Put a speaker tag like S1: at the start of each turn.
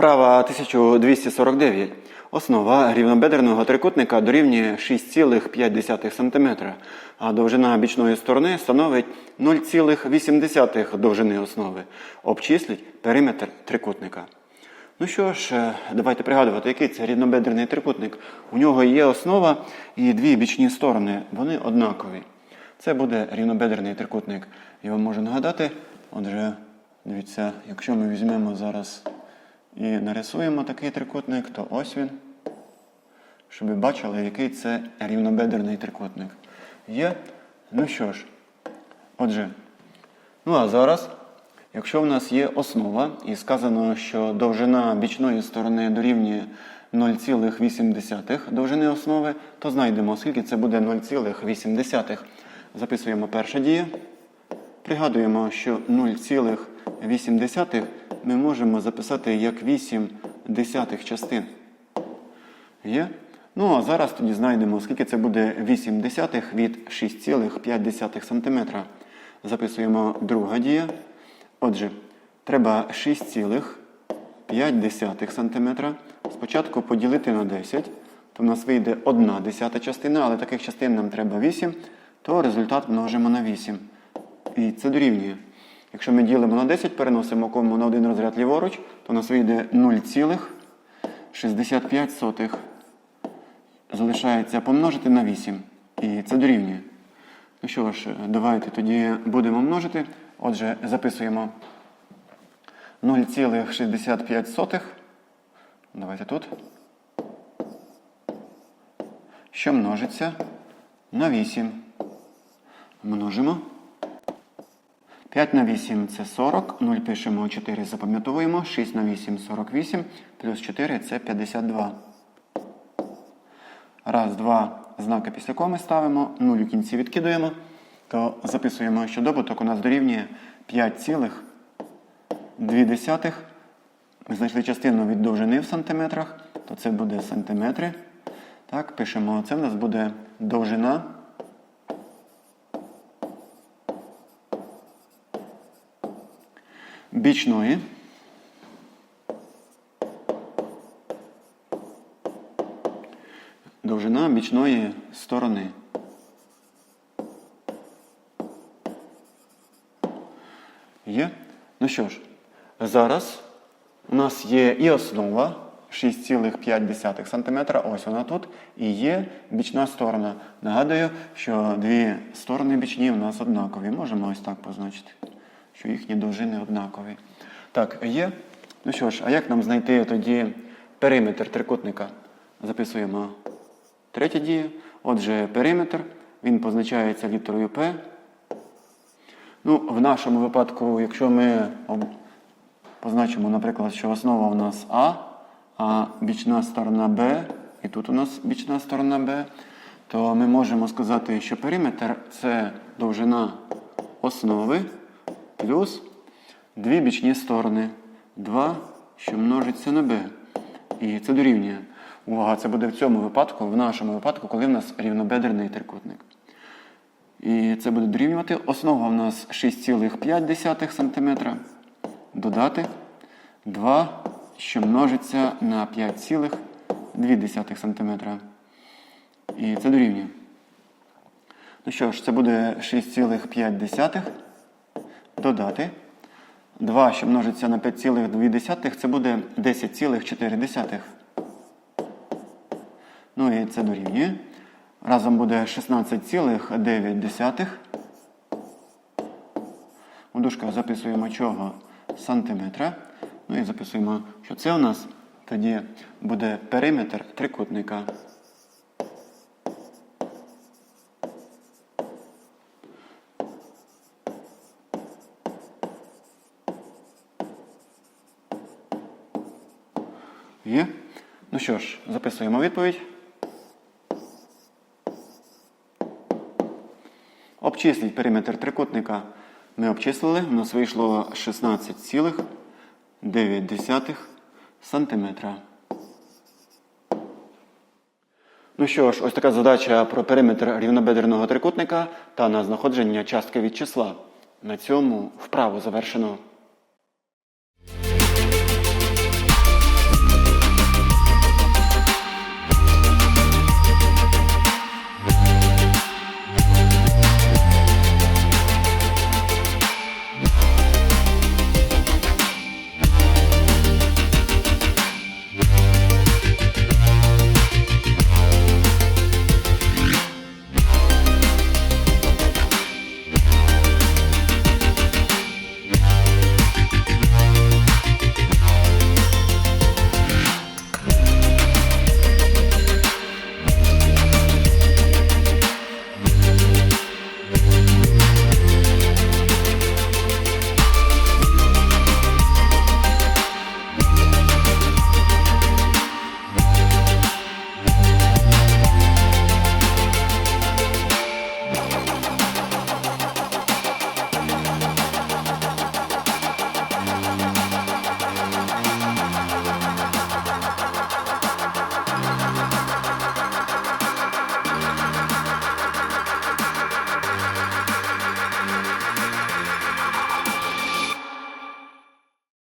S1: Вправа 1249. Основа рівнобедреного трикутника дорівнює 6,5 см, а довжина бічної сторони становить 0,8 довжини основи. Обчисліть периметр трикутника. Ну що ж, е, давайте пригадувати, який це рівнобедрений трикутник. У нього є основа і дві бічні сторони. Вони однакові. Це буде рівнобедрений трикутник. Я вам можу нагадати. Отже, дивіться, якщо ми візьмемо зараз і нарисуємо такий трикутник, то ось він. Щоб ви бачили, який це рівнобедрений трикутник. Є? Ну що ж, отже, ну а зараз, якщо в нас є основа, і сказано, що довжина бічної сторони дорівнює 0,8 довжини основи, то знайдемо, скільки це буде 0,8. Записуємо перша дія. Пригадуємо, що 0,8 ми можемо записати як 8 десятих частин. Є? Ну, а зараз тоді знайдемо, скільки це буде 8 десятих від 6,5 см. Записуємо друга дія. Отже, треба 6,5 см спочатку поділити на 10, то в нас вийде 1 десята частина, але таких частин нам треба 8, то результат множимо на 8. І це дорівнює. Якщо ми ділимо на 10, переносимо кому на один розряд ліворуч, то у нас вийде 0,65. Залишається помножити на 8. І це дорівнює. Ну що ж, давайте тоді будемо множити. Отже, записуємо 0,65. Давайте тут. Що множиться на 8. Множимо. 5 на 8 це 40, 0 пишемо 4, запам'ятовуємо, 6 на 8 48, плюс 4 це 52. Раз, два, знаки після коми ставимо, 0 у кінці відкидуємо, то записуємо, що добуток у нас дорівнює 5,2. Ми знайшли частину від довжини в сантиметрах, то це буде сантиметри. Так, пишемо, це в нас буде довжина. Бічної. Довжина бічної сторони. Є? Ну що ж, зараз у нас є і основа 6,5 см, ось вона тут, і є бічна сторона. Нагадую, що дві сторони бічні у нас однакові. Можемо ось так позначити що їхні довжини однакові. Так, є. Ну що ж, а як нам знайти тоді периметр трикутника? Записуємо третя дія. Отже, периметр, він позначається літерою П. Ну, В нашому випадку, якщо ми позначимо, наприклад, що основа у нас А, а бічна сторона Б, і тут у нас бічна сторона Б, то ми можемо сказати, що периметр це довжина основи плюс дві бічні сторони. 2, що множиться на b. І це дорівнює. Увага, це буде в цьому випадку, в нашому випадку, коли в нас рівнобедрений трикутник. І це буде дорівнювати. Основа в нас 6,5 см. Додати 2, що множиться на 5,2 см. І це дорівнює. Ну що ж, це буде 6,5 додати. 2, що множиться на 5,2, це буде 10,4. Ну і це дорівнює. Разом буде 16,9. У дужках записуємо чого сантиметра. Ну і записуємо, що це у нас тоді буде периметр трикутника. Є? Ну що ж, записуємо відповідь. Обчисліть периметр трикутника. Ми обчислили, у нас вийшло 16,9 сантиметра. Ну що ж, ось така задача про периметр рівнобедреного трикутника та на знаходження частки від числа. На цьому вправу завершено.